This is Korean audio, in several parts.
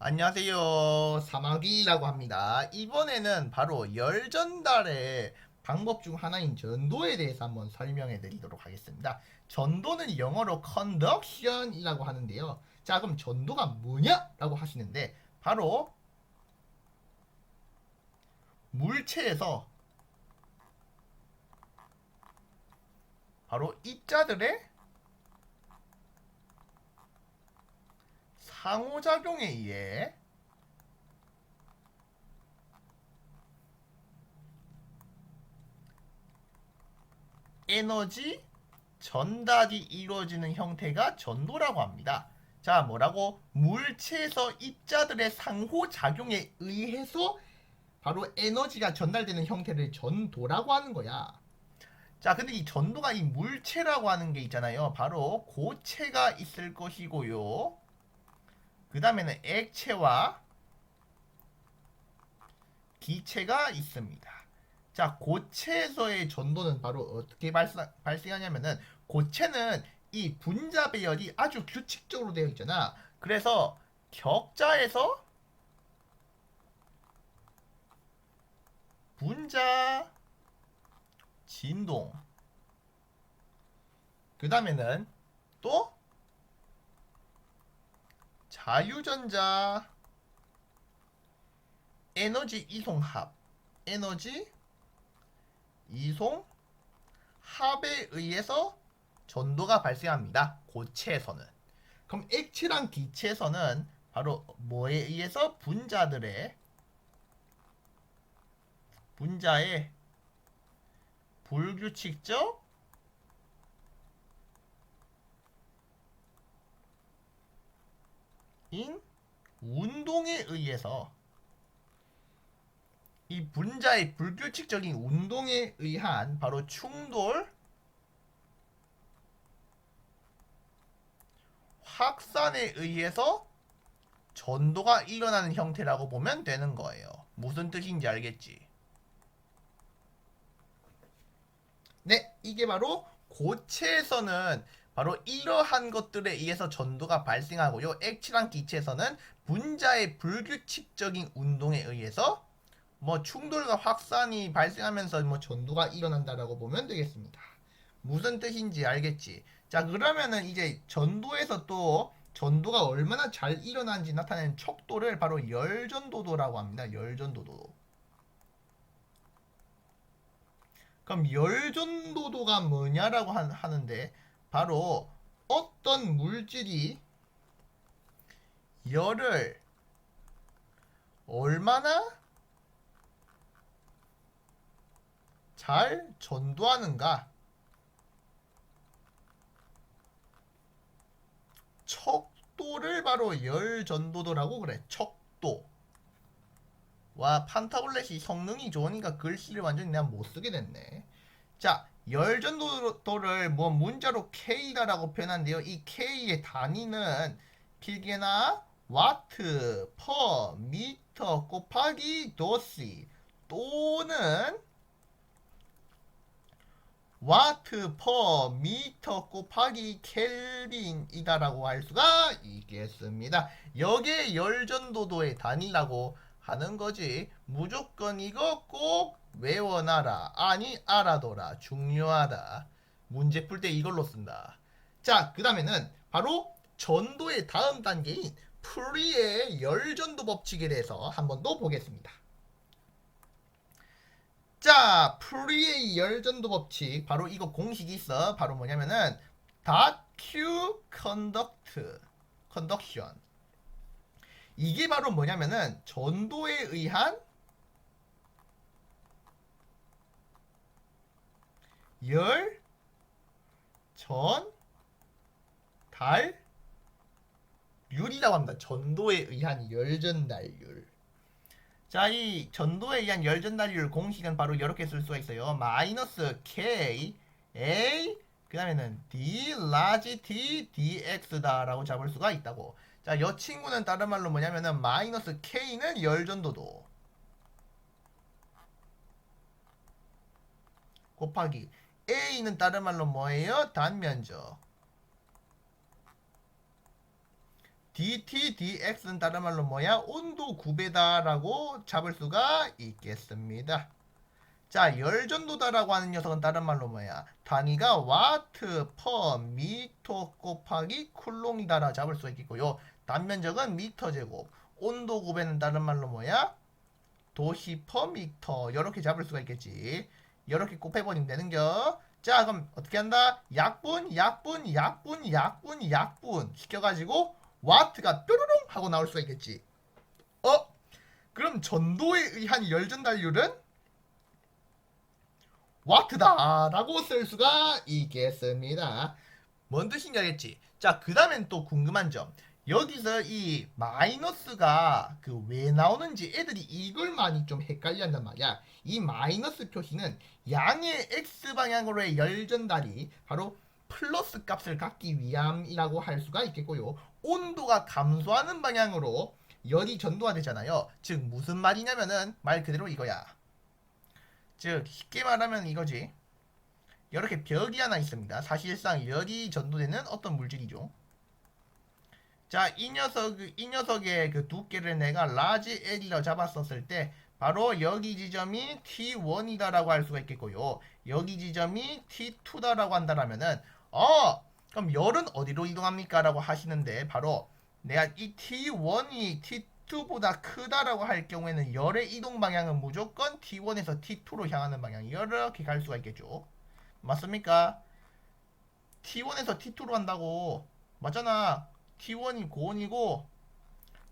안녕하세요. 사마귀라고 합니다. 이번에는 바로 열 전달의 방법 중 하나인 전도에 대해서 한번 설명해 드리도록 하겠습니다. 전도는 영어로 conduction이라고 하는데요. 자, 그럼 전도가 뭐냐? 라고 하시는데, 바로 물체에서 바로 입자들의 상호작용에 의해 에너지 전달이 이루어지는 형태가 전도라고 합니다. 자, 뭐라고? 물체에서 입자들의 상호작용에 의해서 바로 에너지가 전달되는 형태를 전도라고 하는 거야. 자, 근데 이 전도가 이 물체라고 하는 게 있잖아요. 바로 고체가 있을 것이고요. 그 다음에는 액체와 기체가 있습니다. 자, 고체에서의 전도는 바로 어떻게 발생, 발생하냐면은 고체는 이 분자 배열이 아주 규칙적으로 되어 있잖아. 그래서 격자에서 분자 진동 그 다음에는 또 자유전자 에너지 이송합 에너지 이송 합에 의해서 전도가 발생합니다. 고체에서는 그럼 액체랑 기체에서는 바로 뭐에 의해서 분자들의 분자의 불규칙적 인 운동에 의해서 이 분자의 불규칙적인 운동에 의한 바로 충돌 확산에 의해서 전도가 일어나는 형태라고 보면 되는 거예요. 무슨 뜻인지 알겠지? 네, 이게 바로 고체에서는 바로 이러한 것들에 의해서 전도가 발생하고요. 액체랑 기체에서는 분자의 불규칙적인 운동에 의해서 뭐 충돌과 확산이 발생하면서 뭐 전도가 일어난다라고 보면 되겠습니다. 무슨 뜻인지 알겠지? 자, 그러면은 이제 전도에서 또 전도가 얼마나 잘 일어나는지 나타내는 척도를 바로 열전도도라고 합니다. 열전도도. 그럼 열전도도가 뭐냐라고 하- 하는데 바로 어떤 물질이 열을 얼마나 잘 전도하는가? 척도를 바로 열 전도도라고 그래 척도. 와 판타블렛이 성능이 좋으니까 글씨를 완전히 내가 못 쓰게 됐네. 자 열전도를 뭐 문자로 K다라고 표현한데요 이 K의 단위는 필기나 와트, 퍼, 미터 곱하기 도시 또는 와트 퍼 미터 곱하기 켈빈이다라고 할 수가 있겠습니다. 여기에 열전도도의 단위라고 하는 거지. 무조건 이거 꼭 외워놔라. 아니 알아둬라. 중요하다. 문제 풀 때 이걸로 쓴다. 자, 그 다음에는 바로 전도의 다음 단계인 프리의 열전도 법칙에 대해서 한 번 더 보겠습니다. 자, 프리의 열전도 법칙 바로 이거 공식이 있어. 바로 뭐냐면은 q conduct conduction 이게 바로 뭐냐면은 전도에 의한 열, 전, 달, 율이라고 합니다. 전도에 의한 열전달률. 자, 이 전도에 의한 열전달률 공식은 바로 이렇게 쓸 수가 있어요. 마이너스 K, A, 그 다음에는 D, 라지 T, DX다라고 잡을 수가 있다고. 자, 이 친구는 다른 말로 뭐냐면은 마이너스 K는 열전도도. 곱하기 A는 다른 말로 뭐예요? 단면적. dt, dx는 다른 말로 뭐야? 온도 구배다라고 잡을 수가 있겠습니다. 자, 열전도다라고 하는 녀석은 다른 말로 뭐야? 단위가 와트 퍼 미터 곱하기 쿨롱이다라 잡을 수 있겠고요. 단면적은 미터 제곱. 온도 구배는 다른 말로 뭐야? 도시 퍼 미터. 이렇게 잡을 수가 있겠지. 이렇게 곱해버리면 되는겨. 자, 그럼 어떻게 한다? 약분, 약분, 약분, 약분, 약분 시켜가지고 와트가 뾰로롱 하고 나올 수가 있겠지. 어? 그럼 전도에 의한 열 전달률은 와트다라고 쓸 수가 있겠습니다. 뭔 뜻인지 알겠지? 자, 그 다음엔 또 궁금한 점. 여기서 이 마이너스가 그 왜 나오는지 애들이 이걸 많이 좀 헷갈려 한단 말이야. 이 마이너스 표시는 양의 x 방향으로의 열전달이 바로 플러스 값을 갖기 위함이라고 할 수가 있겠고요. 온도가 감소하는 방향으로 열이 전도가 되잖아요. 즉 무슨 말이냐면은 말 그대로 이거야. 즉 쉽게 말하면 이거지. 이렇게 벽이 하나 있습니다. 사실상 열이 전도되는 어떤 물질이죠. 자, 이 녀석, 이 녀석의 그 두께를 내가 라지 L이라고 잡았었을 때, 바로 여기 지점이 T1이다라고 할 수가 있겠고요. 여기 지점이 T2다라고 한다라면은, 어, 그럼 열은 어디로 이동합니까? 라고 하시는데, 바로 내가 이 T1이 T2보다 크다라고 할 경우에는 열의 이동 방향은 무조건 T1에서 T2로 향하는 방향, 이렇게 갈 수가 있겠죠. 맞습니까? T1에서 T2로 한다고. 맞잖아. T1이 고온이고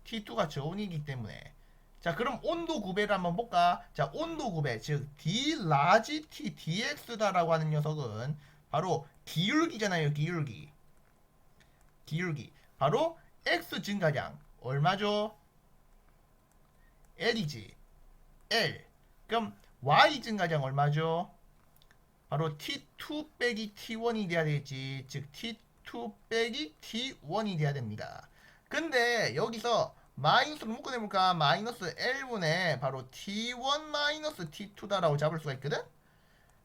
T2가 저온이기 때문에. 자 그럼 온도 구배를 한번 볼까? 자 온도 구배 즉 D 라지 T dx다 라고 하는 녀석은 바로 기울기잖아요 기울기. 기울기. 바로 x 증가량. 얼마죠? L이지. L. 그럼 y 증가량 얼마죠? 바로 T2 빼기 T1이 돼야 되겠지. 즉 T2 빼기 T1이 돼야 됩니다. 근데 여기서 마이너스를 묶어내볼까? 마이너스 L분의 바로 T1 마이너스 T2다라고 잡을 수가 있거든?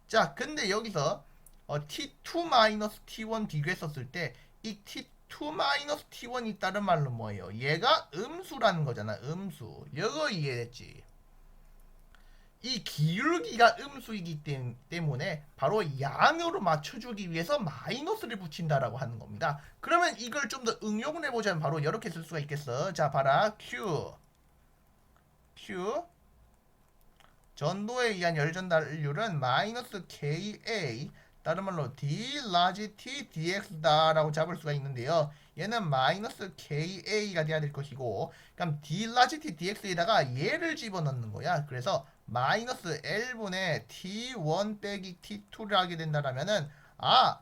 자, 근데 여기서 어, T2 마이너스 T1 비교했었을 때 이 T2 마이너스 T1이 다른 말로 뭐예요? 얘가 음수라는 거잖아, 음수. 이거 이해했지? 이 기울기가 음수이기 때- 때문에 바로 양으로 맞춰주기 위해서 마이너스를 붙인다라고 하는 겁니다. 그러면 이걸 좀 더 응용을 해보자면 바로 이렇게 쓸 수가 있겠어. 자, 봐라. Q. Q. 전도에 의한 열전달률은 마이너스 KA 다른 말로 D 라지 T DX다 라고 잡을 수가 있는데요. 얘는 마이너스 KA가 돼야 될 것이고 그럼 D 라지 T DX에다가 얘를 집어넣는 거야. 그래서 마이너스 L분의 T1 빼기 T2를 하게 된다라면은 아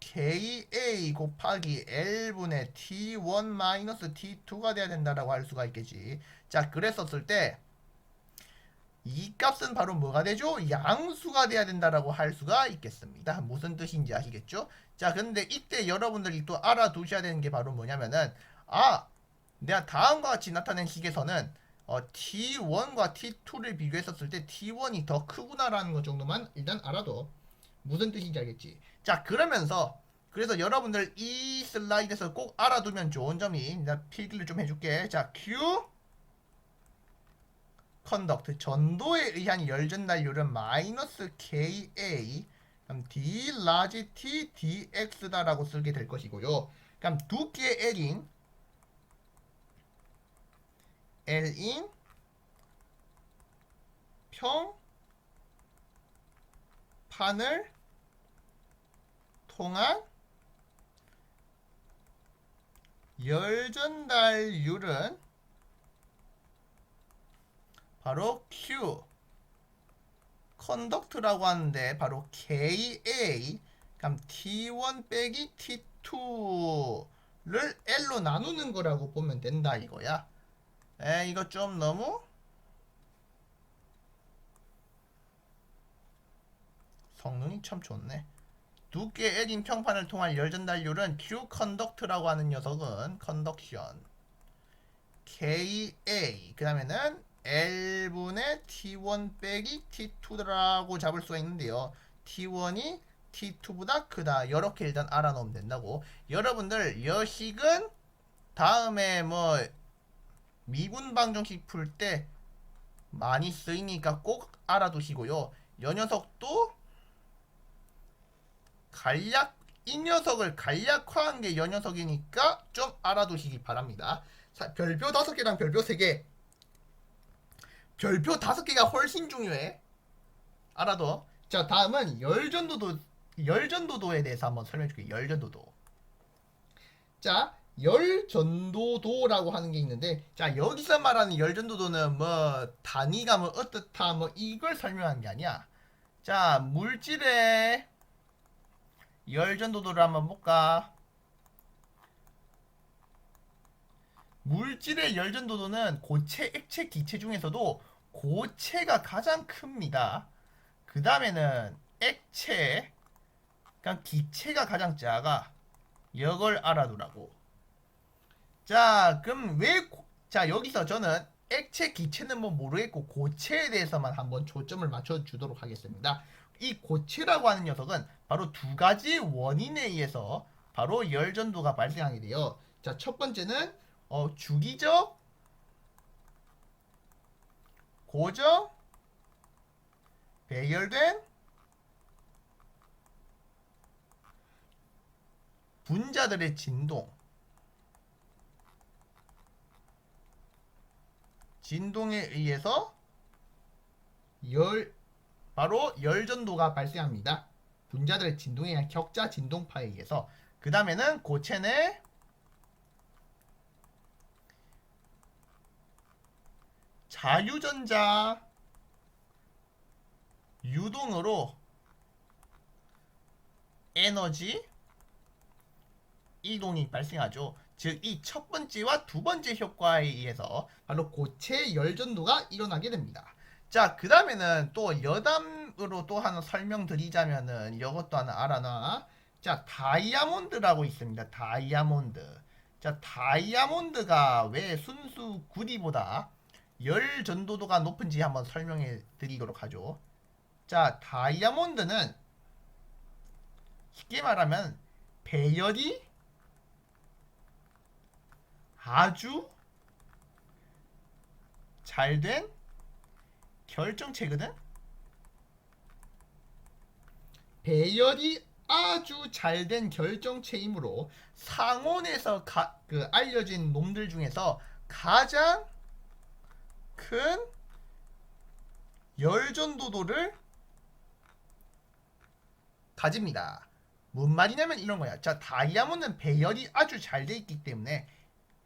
KA 곱하기 L분의 T1 마이너스 T2가 돼야 된다라고 할 수가 있겠지. 자, 그랬었을 때 이 값은 바로 뭐가 되죠? 양수가 돼야 된다라고 할 수가 있겠습니다. 무슨 뜻인지 아시겠죠? 자, 근데 이때 여러분들이 또 알아두셔야 되는 게 바로 뭐냐면은 아, 내가 다음과 같이 나타낸 식에서는 어, T1과 T2를 비교했었을 때 T1이 더 크구나라는 것 정도만 일단 알아도 무슨 뜻인지 알겠지? 자, 그러면서 그래서 여러분들 이 슬라이드에서 꼭 알아두면 좋은 점이 나 필기를 좀 해줄게. 자, Q 컨덕트 전도에 의한 열전달률은 마이너스 KA 그럼 D 라지 T DX다라고 쓰게 될 것이고요. 그럼 두께 L인 L인 평 판을 통한 열전달률은 바로 Q 컨덕트라고 하는데 바로 KA 그럼 T1 빼기 T2를 L로 나누는 거라고 보면 된다 이거야. 에 이거 좀 너무 성능이 참 좋네. 두께 L인 평판을 통한 열 전달률은 Q 컨덕트라고 하는 녀석은 컨덕션 KA 그 다음에는 L분의 T1 빼기 T2라고 잡을 수가 있는데요. T1이 T2보다 크다. 이렇게 일단 알아놓으면 된다고. 여러분들 여식은 다음에 뭐 미분 방정식 풀 때 많이 쓰이니까 꼭 알아두시고요. 요 녀석도 간략 이 녀석을 간략화한 게요 녀석이니까 좀 알아두시기 바랍니다. 자, 별표 다섯 개랑 별표 세 개. 별표 다섯 개가 훨씬 중요해. 알아둬. 자, 다음은 열전도도 열전도도에 대해서 한번 설명해 줄게. 열전도도. 자, 열전도도라고 하는 게 있는데, 자, 여기서 말하는 열전도도는 뭐, 단위가 뭐, 어떻다, 뭐, 이걸 설명하는 게 아니야. 자, 물질의 열전도도를 한번 볼까? 물질의 열전도도는 고체, 액체, 기체 중에서도 고체가 가장 큽니다. 그 다음에는 액체, 그러니까 기체가 가장 작아. 이걸 알아두라고. 자, 그럼 왜, 고- 자, 여기서 저는 액체, 기체는 뭐 모르겠고, 고체에 대해서만 한번 초점을 맞춰주도록 하겠습니다. 이 고체라고 하는 녀석은 바로 두 가지 원인에 의해서 바로 열전도가 발생하게 돼요. 자, 첫 번째는, 어, 주기적, 고정, 배열된, 분자들의 진동. 진동에 의해서 열 바로 열전도가 발생합니다. 분자들의 진동에 의한 격자 진동파에 의해서. 그 다음에는 고체 내 자유전자 유동으로 에너지 이동이 발생하죠. 즉 이 첫 번째와 두 번째 효과에 의해서 바로 고체 열전도가 일어나게 됩니다. 자, 그 다음에는 또 여담으로 또 하나 설명드리자면은 이것도 하나 알아놔. 자, 다이아몬드라고 있습니다. 다이아몬드. 자, 다이아몬드가 왜 순수 구리보다 열 전도도가 높은지 한번 설명해 드리도록 하죠. 자, 다이아몬드는 쉽게 말하면 배열이 아주 잘 된 결정체거든? 배열이 아주 잘 된 결정체이므로 상온에서 가, 그 알려진 놈들 중에서 가장 큰 열전도도를 가집니다. 뭔 말이냐면 이런 거야. 자, 다이아몬드는 배열이 아주 잘 돼 있기 때문에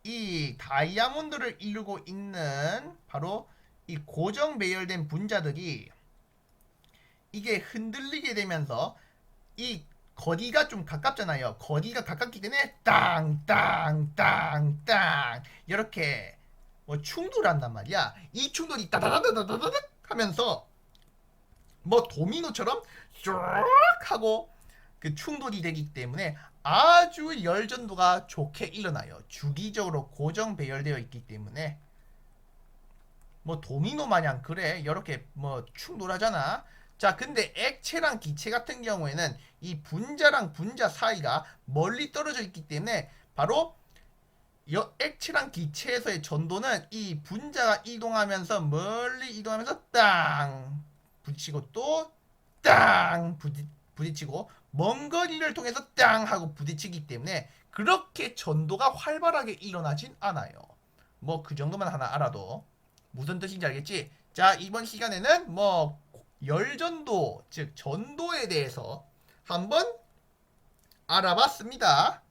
이 다이아몬드를 이루고 있는 바로 이 고정 배열된 분자들이 이게 흔들리게 되면서 이 거리가 좀 가깝잖아요. 거리가 가깝기 때문에 땅땅땅땅 이렇게 뭐 충돌한단 말이야. 이 충돌이 따다다다다다닥 하면서 뭐 도미노처럼 쭉 하고 그 충돌이 되기 때문에 아주 열전도가 좋게 일어나요. 주기적으로 고정 배열되어 있기 때문에 뭐 도미노 마냥 그래 이렇게 뭐 충돌하잖아. 자, 근데 액체랑 기체 같은 경우에는 이 분자랑 분자 사이가 멀리 떨어져 있기 때문에 바로 여, 액체랑 기체에서의 전도는 이 분자가 이동하면서 멀리 이동하면서 땅 부딪히고 또땅 부딪, 부딪히고 먼 거리를 통해서 땅 하고 부딪히기 때문에 그렇게 전도가 활발하게 일어나진 않아요. 뭐 그 정도만 하나 알아도 무슨 뜻인지 알겠지? 자 이번 시간에는 뭐 열전도 즉 전도에 대해서 한번 알아봤습니다.